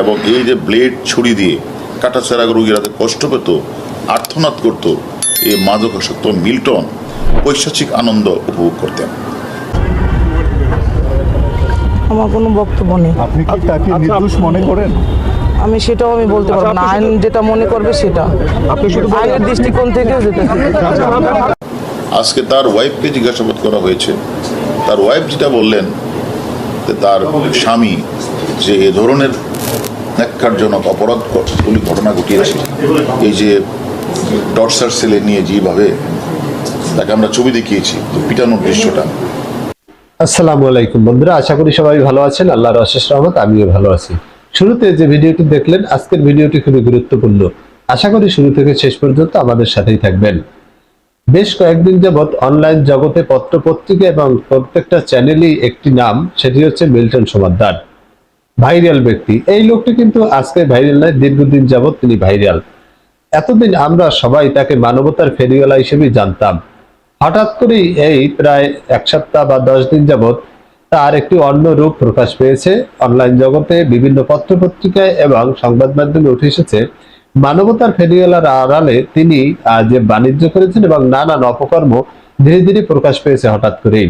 এবং এই যে ব্লেড ছুরি দিয়ে কাটাছেড়া রোগীরা কষ্ট পেত আর্থনাদ করত এই মাদকাসক্ত মিল্টন পৈশাচিক আনন্দ উপভোগ করতেন। আমার কোনো বক্তব্য নেই। আপনি কি তাকে নির্দোষ মনে করেন? আমি সেটাও আমি বলতে পারব না। আইন যেটা মনে করবে সেটা। আইনের দৃষ্টিকোণ থেকে যেটা আজকে তার ওয়াইফকে জিজ্ঞাসাবাদ করা হয়েছে। তার ওয়াইফ যেটা বললেন যে তার স্বামী যে এ ধরনের ন্যাক্কারজনক অপরাধগুলি ঘটনা ঘটিয়েছে এই যে টর্চার সেলে নিয়ে যেভাবে তাকে আমরা ছবি দেখিয়েছি পিটানোর দৃশ্যটা। আসসালামু আলাইকুম বন্ধুরা, আশা করি সবাই ভালো আছেন, আল্লাহর অশেষ রহমত, আমিও ভালো আছি। শুরুতে যে ভিডিওটি দেখলেন, আজকের ভিডিওটি খুবই গুরুত্বপূর্ণ। আশা করি শুরু থেকে শেষ পর্যন্ত আমাদের সাথেই থাকবেন। বেশ কয়েকদিন যাবৎ অনলাইন জগতে পত্র পত্রিকা এবং প্রত্যেকটা চ্যানেলই একটি নাম, সেটি হচ্ছে মিল্টন সমাদ্দার ভাইরাল ব্যক্তি। এই লোকটি কিন্তু আজকে ভাইরাল নয়, দীর্ঘদিন যাবৎ তিনি ভাইরাল। এতদিন আমরা সবাই তাকে মানবতার ফেরিওয়ালা হিসেবে জানতাম। হঠাৎ করেই এই প্রায় এক সপ্তাহ বা দশ দিন যাবৎ তার একটি অন্য রূপ প্রকাশ পেয়েছে। অনলাইন জগতে বিভিন্ন পত্রপত্রিকায় এবং সংবাদ মাধ্যমে উঠে এসেছে, মানবতার ফেরিওয়ালার আড়ালে তিনি যে বাণিজ্য করেছেন এবং নানান অপকর্ম ধীরে ধীরে প্রকাশ পেয়েছে হঠাৎ করেই।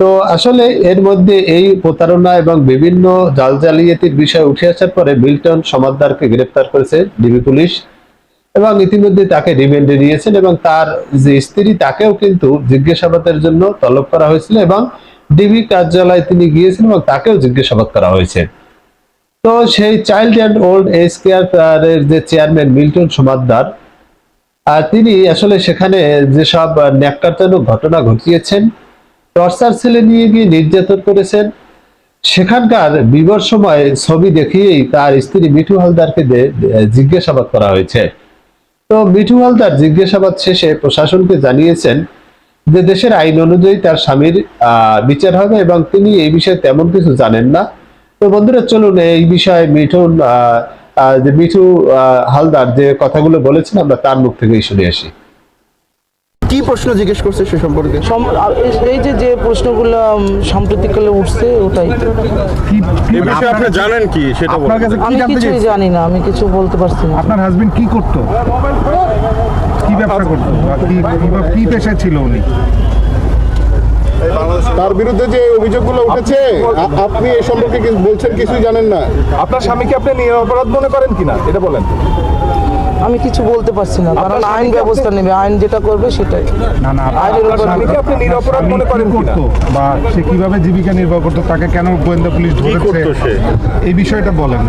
তো আসলে এর মধ্যে এই প্রতারণা এবং বিভিন্ন জাল জালিয়াতির বিষয় উঠে আসার পরে মিল্টন সমাদদারকে গ্রেপ্তার করেছে ডিবি পুলিশ এবং ইতিমধ্যে তাকে রিমান্ডে নিয়েছেন এবং তার যে স্ত্রী, তাকেও কিন্তু জিজ্ঞাসাবাদের জন্য তলব করা হয়েছিল এবং ডিবি কার্যালয়ে তিনি গিয়েছেন এবং তাকেও জিজ্ঞাসাবাদ করা হয়েছে। তো সেই child and old age care যে চেয়ারম্যান মিল্টন সমাদদার আর তিনি আসলে সেখানে যেসব ন্যাক্কারজনক ঘটনা ঘটিয়েছেন টর্চার ছেলে নিয়ে গিয়ে নির্যাতন করেছেন। সেখানকার বিবর সময় ছবি দেখিয়েই তার স্ত্রী মিঠু হালদারকে জিজ্ঞাসাবাদ করা হয়েছে। তো মিঠু হালদার জিজ্ঞাসাবাদ শেষে প্রশাসনকে জানিয়েছেন যে দেশের আইন অনুযায়ী তার স্বামীর বিচার হবে এবং তিনি এই বিষয়ে তেমন কিছু জানেন না। তো বন্ধুরা, চলুন এই বিষয়ে মিঠুন যে মিঠু হালদার যে কথাগুলো বলেছেন আমরা তার মুখ থেকেই শুনে আসি। কি প্রশ্ন জিজ্ঞেস করছে সে সম্পর্কে? এই- যে যে প্রশ্নগুলো সাম্প্রতিককালে উঠছে ওটাই। এই বিষয়ে আপনি জানেন কি সেটা বলুন। আপনার আমি জানতে কিছুই জানি না আমি কিছু বলতে পারছি না। আপনার হাজবেন্ড কি করতো? কি ব্যবসা করতো? কি কি- কি পেশায় ছিল উনি? তার বিরুদ্ধে যে অভিযোগগুলো উঠেছে আপনি এই সম্পর্কে কিছু বলছেন কিছুই জানেন না? আপনার স্বামীকে আপনি নিরপরাধ মনে করেন কিনা? এটা বলেন। আমি কিছু বলতে পারছি না কারণ আইন ব্যবস্থা নেবে আইন যেটা করবে সেটাই। না না আইনের উপর- আপনি নিরপরাধ মনে করেন করতো বা সে কীভাবে জীবিকা নির্বাহ করতো তাকে কেন গোয়েন্দা পুলিশ ধরেছে? এই বিষয়টা বলেন।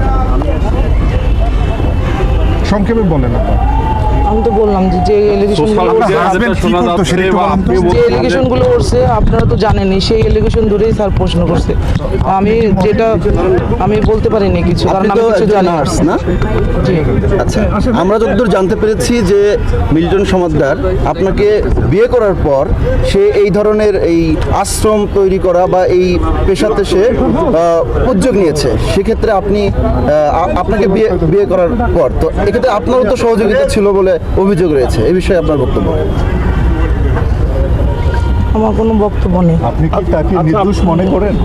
সংক্ষেপে বলেন আপনার। আমি তো বললাম যে যে এলিগেশন। যে এলিগেশনগুলো উঠছে আপনারা তো জানেনই সেই এলিগেশন ধরেই স্যার প্রশ্ন করছে। আমি যেটা আমি বলতে পারিনি কিছু কারণ আমি তো কিছু জানি না। জি। আচ্ছা আমরা যতদূর জানতে পেরেছি যে মিল্টন সমাদ্দার আপনাকে বিয়ে করার পর সে এই ধরনের এই আশ্রম তৈরি করা বা এই পেশাতে সে উদ্যোগ নিয়েছে। সেক্ষেত্রে আপনি আপনাকে বিয়ে বিয়ে করার পর তো এক্ষেত্রে আপনারও তো সহযোগিতা ছিল বলে অভিযোগ রয়েছে। এই বিষয়ে আপনার বক্তব্য। আমার কোনো বক্তব্য নেই। আপনি কি তাকে নির্দোষ মনে করেন?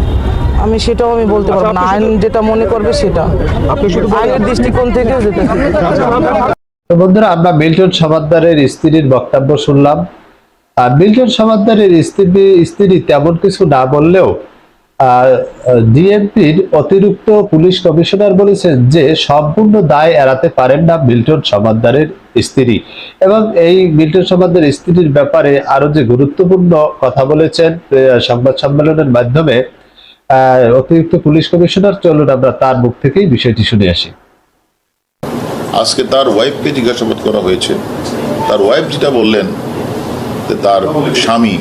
আমি সেটাও আমি বলতে পারব না। আইন যেটা মনে করবে সেটা। আইনের দৃষ্টিকোণ থেকে যেটা। তো বন্ধুরা আমরা মিল্টন সমাদ্দারের স্ত্রীর বক্তব্য শুনলাম। আর মিল্টন সমাদ্দারের স্ত্রী স্ত্রী তেমন কিছু না বললেও ডিএমপির অতিরিক্ত পুলিশ কমিশনার বলেছেন যে সম্পূর্ণ দায় এড়াতে পারেন না মিল্টন সমাদ্দারের স্ত্রী। এবং এই মিল্টন সমাদ্দারের স্ত্রীর ব্যাপারে আরও যে গুরুত্বপূর্ণ কথা বলেছেন সংবাদ সম্মেলনের মাধ্যমে অতিরিক্ত পুলিশ কমিশনার, চলুন আমরা তার মুখ থেকেই বিষয়টি শুনে আসি। আজকে তার ওয়াইফকে জিজ্ঞাসাবাদ করা হয়েছে। তার ওয়াইফ যেটা বললেন তার স্বামী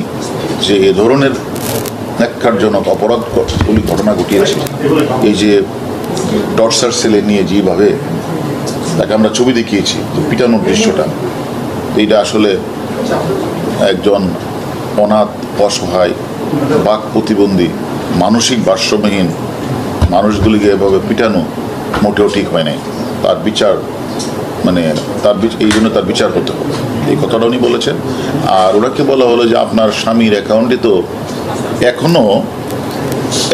যে এ ধরনের ন্যাক্কারজনক অপরাধগুলি ঘটনা ঘটিয়েছে এই যে টর্চার সেলে নিয়ে যেভাবে তাকে আমরা ছবি দেখিয়েছি পিটানোর দৃশ্যটা, এইটা আসলে একজন অনাথ, অসহায়, বাক প্রতিবন্ধী, মানসিক ভারসাম্যহীন মানুষগুলিকে এভাবে পিটানো মোটেও ঠিক হয় নাই। তার বিচার মানে তার এই জন্য তার বিচার হতে হবে। এই কথাটা উনি বলেছেন। আর ওনাকে বলা হলো যে আপনার স্বামীর অ্যাকাউন্টে তো এখনও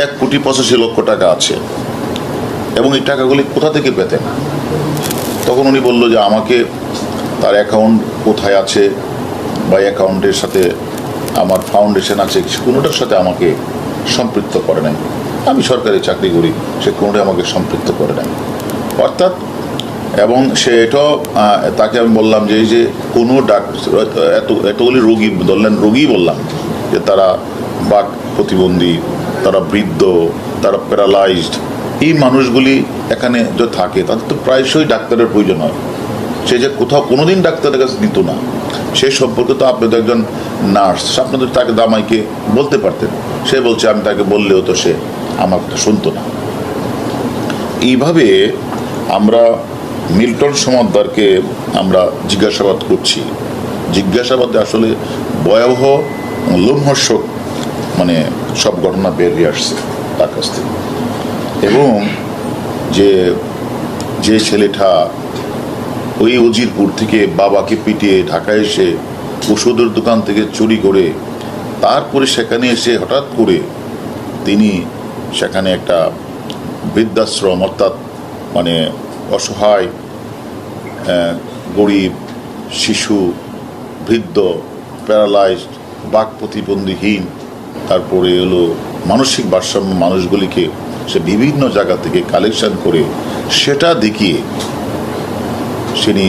এক কোটি পঁচাশি লক্ষ টাকা আছে। এবং এই টাকাগুলি কোথা থেকে পেতেন? তখন উনি বলল যে আমাকে তার অ্যাকাউন্ট কোথায় আছে বা অ্যাকাউন্টের সাথে আমার ফাউন্ডেশন আছে কোনোটার সাথে আমাকে সম্পৃক্ত করে নাই। আমি সরকারি চাকরি করি, সে কোনোটাই আমাকে সম্পৃক্ত করে নাই। অর্থাৎ এবং সে এটাও তাকে আমি বললাম যে এই যে কোনো ডাক্তার এত এতগুলি রোগী ধরলেন, রোগী বললাম যে তারা বাক প্রতিবন্ধী, তারা বৃদ্ধ, তারা প্যারালাইজড এই মানুষগুলি এখানে যে থাকে, তাদের তো প্রায়শই ডাক্তারের প্রয়োজন হয়। সে যে কোথাও কোনোদিন ডাক্তারের কাছে নিত না। সে সম্পর্কে তো আপনি তো একজন নার্স আপনাদের তাকে দামাইকে বলতে পারতেন। সে বলছে, আমি তাকে বললেও তো সে আমার কথা শুনতো না। এইভাবে আমরা মিল্টন সমাদ্দারকে আমরা জিজ্ঞাসাবাদ করছি। জিজ্ঞাসাবাদে আসলে ভয়াবহ লোমহর্ষক মানে সব ঘটনা বেরিয়ে আসছে তার কাছ থেকে। এবং যে যে ছেলেটা ওই উজিরপুর থেকে বাবাকে পিটিয়ে ঢাকায় এসে ওষুধের দোকান থেকে চুরি করে তারপরে সেখানে এসে হঠাৎ করে তিনি সেখানে একটা বৃদ্ধাশ্রম অর্থাৎ মানে অসহায় গরিব, শিশু, বৃদ্ধ, প্যারালাইজড, বাক প্রতিবন্ধীহীন, তারপরে এলো মানসিক ভারসাম্য মানুষগুলিকে সে বিভিন্ন জায়গা থেকে কালেকশন করে সেটা দেখিয়ে তিনি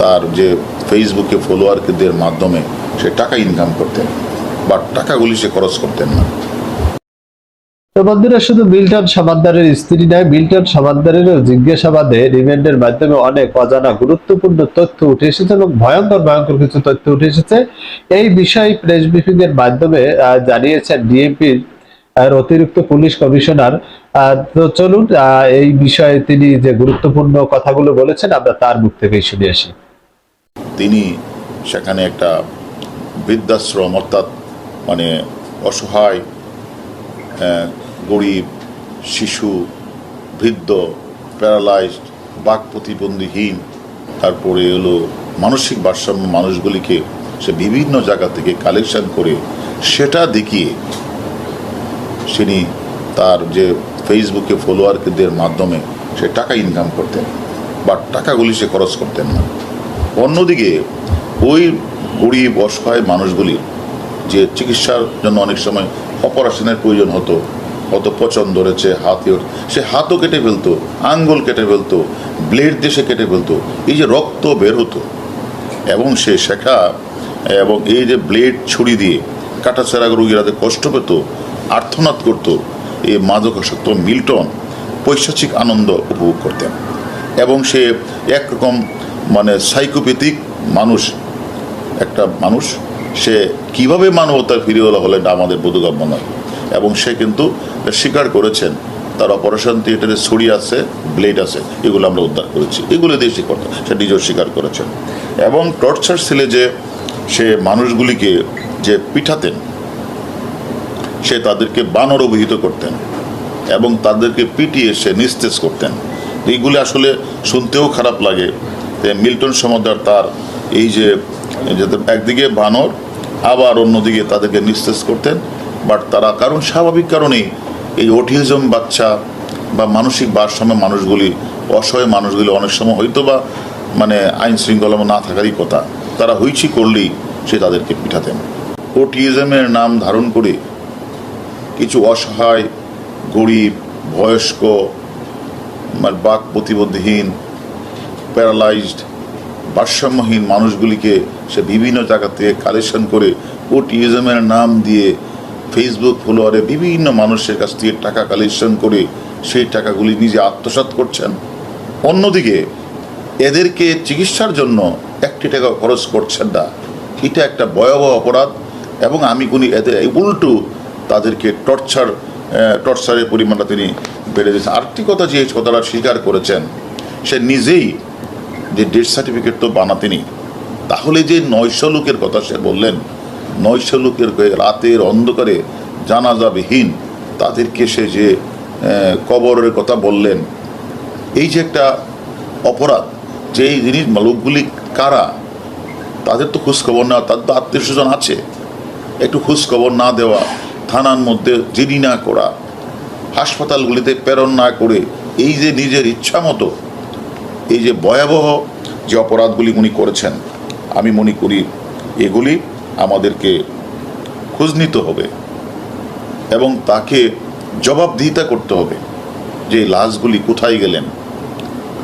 তার যে ফেসবুকে ফলোয়ারদের মাধ্যমে সে টাকা ইনকাম করতেন, বা টাকাগুলি সে খরচ করতেন না। তো বন্ধুরা শুধু মিল্টন সমাদ্দারের স্ত্রী নয়, মিল্টন সমাদ্দারেরও জিজ্ঞাসাবাদে রিমান্ডের মাধ্যমে অনেক অজানা গুরুত্বপূর্ণ তথ্য উঠে এসেছে এবং ভয়ঙ্কর ভয়ঙ্কর কিছু তথ্য উঠে এসেছে। এই বিষয়ে প্রেস ব্রিফিং এর মাধ্যমে জানিয়েছেন ডিএমপির অতিরিক্ত পুলিশ কমিশনার। তো চলুন এই বিষয়ে তিনি যে গুরুত্বপূর্ণ কথাগুলো বলেছেন, আমরা তার মুখ থেকেই শুনে আসি। তিনি সেখানে একটা বৃদ্ধাশ্রম, অর্থাৎ মানে অসহায় গরিব, শিশু, বৃদ্ধ, প্যারালাইজড, বাক প্রতিবন্ধীহীন, তারপরে হলো মানসিক ভারসাম্য মানুষগুলিকে সে বিভিন্ন জায়গা থেকে কালেকশন করে সেটা দেখিয়ে তিনি তার যে ফেসবুকে ফলোয়ারদের মাধ্যমে সে টাকা ইনকাম করতেন, বা টাকাগুলি সে খরচ করতেন না। অন্যদিকে ওই গরিব, অসহায় মানুষগুলি যে চিকিৎসার জন্য অনেক সময় অপারেশনের প্রয়োজন হতো। কত পচন ধরেছে হাতে সে হাতও কেটে ফেলতো, আঙ্গুল কেটে ফেলতো ব্লেড দিয়ে সে কেটে ফেলতো। এই যে রক্ত বের হতো। এবং সে শেখা, এবং এই যে ব্লেড ছুরি দিয়ে কাটাছেড়া রোগীরা যে কষ্ট পেত আর্থনাদ করত, এই মাদকাসক্ত মিল্টন পৈশাচিক আনন্দ উপভোগ করতেন। এবং সে একরকম মানে সাইকোপ্যাথিক মানুষ, একটা মানুষ সে কীভাবে মানবতার ফিরিওয়ালা হলেন আমাদের বোধগম্য নয়। এবং সে কিন্তু স্বীকার করেছেন, তার অপারেশন থিয়েটারে ছড়ি আছে, ব্লেড আছে, এগুলো আমরা উদ্ধার করেছি। এগুলো দিয়ে স্বীকার সে নিজেও স্বীকার করেছেন। এবং টর্চার সেলে যে সে মানুষগুলিকে যে পিঠাতেন, সে তাদেরকে বানর অভিহিত করতেন এবং তাদেরকে পিটিয়ে সে নিস্তেজ করতেন। এইগুলি আসলে শুনতেও খারাপ লাগে। মিল্টন সমদ্দার তার এই যে যে একদিকে বানর, আবার অন্যদিকে তাদেরকে নিস্তেজ করতেন। বাট তারা কারণ স্বাভাবিক কারণেই এই অটিজম বাচ্চা বা মানসিক ভারসাম্য মানুষগুলি, অসহায় মানুষগুলি অনেক সময় হয়তো বা মানে আইন শৃঙ্খলা না থাকারই কথা। তারা হইচি করলেই সে তাদেরকে পিঠাতেন ওটিজমের নাম ধারণ করে কিছু অসহায়, গরিব, বয়স্ক মানে বাক প্রতিবন্ধীহীন, প্যারালাইজড ভারসাম্যহীন মানুষগুলিকে সে বিভিন্ন জায়গা থেকে কালেকশন করে ওটিএজমের নাম দিয়ে ফেসবুক ফলোয়ারে বিভিন্ন মানুষের কাছ থেকে টাকা কালেকশন করে সেই টাকাগুলি নিজে আত্মসাৎ করছেন। অন্যদিকে এদেরকে চিকিৎসার জন্য একটি টাকা খরচ করছেন না। এটা একটা ভয়াবহ অপরাধ এবং আমি কোনি এদের উল্টো তাদেরকে টর্চার টর্চারের পরিমাণটা তিনি বেড়ে দিয়েছেন। আরেকটি কথা যে কথাটা স্বীকার করেছেন, সে নিজেই যে ডেথ সার্টিফিকেট তো বানাতেনি, তাহলে যে নয়শো লোকের কথা সে বললেন, নয়শো লোকের হয়ে রাতের অন্ধকারে জানাজাবিহীন তাদেরকে সে যে কবরের কথা বললেন, এই যে একটা অপরাধ, যে এই জিনিস লোকগুলি কারা, তাদের তো খোঁজখবর নেওয়া, তাদের তো আত্মীয় স্বজন আছে। একটু খোঁজখবর না দেওয়া, থানার মধ্যে জিডি না করা, হাসপাতালগুলিতে প্রেরণ না করে, এই যে নিজের ইচ্ছা মতো এই যে ভয়াবহ যে অপরাধগুলি উনি করেছেন, আমি মনে করি এগুলি আমাদেরকে খোঁজ নিতে হবে এবং তাকে জবাবদিহিতা করতে হবে যে লাশগুলি কোথায় গেলেন।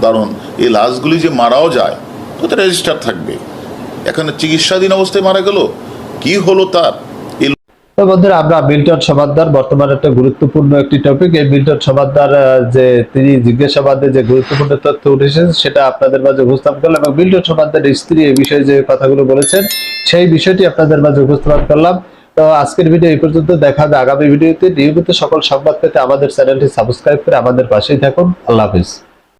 কারণ এই লাশগুলি যে মারাও যায় তো রেজিস্টার থাকবে। এখানে চিকিৎসাধীন অবস্থায় মারা গেল, কি হলো তার? তো বন্ধুরা, আমরা মিল্টন সমাদ্দার বর্তমানে একটা গুরুত্বপূর্ণ একটি টপিক এই মিল্টন সমাদ্দার যে তিনি জিজ্ঞাসাবাদে যে গুরুত্বপূর্ণ তথ্য উঠেছে সেটা আপনাদের মাঝে উপস্থাপন করলাম এবং মিল্টন সমাদ্দারের স্ত্রী এই বিষয়ে যে কথাগুলো বলেছেন, সেই বিষয়টি আপনাদের মাঝে উপস্থাপন করলাম। তো আজকের ভিডিও এই পর্যন্ত। দেখা হবে আগামী ভিডিওতে। নিয়মিত সকল সংবাদ পেতে আমাদের চ্যানেলটি সাবস্ক্রাইব করে আমাদের পাশেই থাকুন। আল্লাহ হাফিজ।